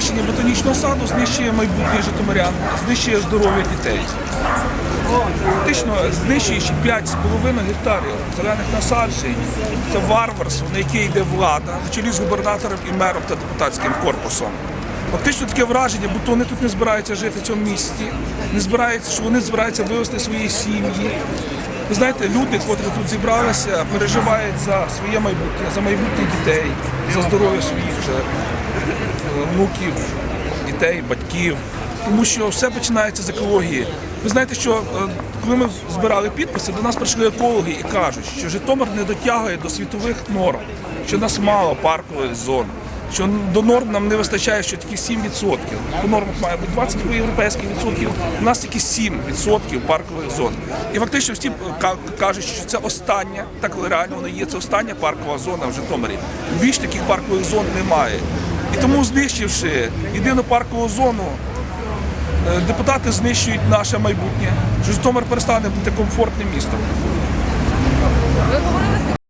знищення ботанічного саду знищує майбутнє житомирян, знищує здоров'я дітей. Фактично знищуючи 5,5 гектарів зелених насаджень, це варварство, на яке йде влада, на чолі з губернатором і мером та депутатським корпусом. Фактично таке враження, бо вони тут не збираються жити в цьому місті, не збираються, що вони збираються вивезти свої сім'ї. Ви знаєте, люди, котрі тут зібралися, переживають за своє майбутнє, за майбутнє дітей, за здоров'я своїх е, внуків, дітей, батьків. Тому що все починається з екології. Ви знаєте, що е, коли ми збирали підписи, до нас прийшли екологи і кажуть, що Житомир не дотягує до світових норм, що нас мало паркових зон, що до норм нам не вистачає що тільки 7%. По нормах має бути 20 європейських відсотків, у нас тільки 7% паркових зон. І фактично всі кажуть, що це остання, так реально воно є, це остання паркова зона в Житомирі. Більш таких паркових зон немає. І тому знищивши єдину паркову зону, Е, депутати знищують наше майбутнє. Житомир перестане бути комфортним містом.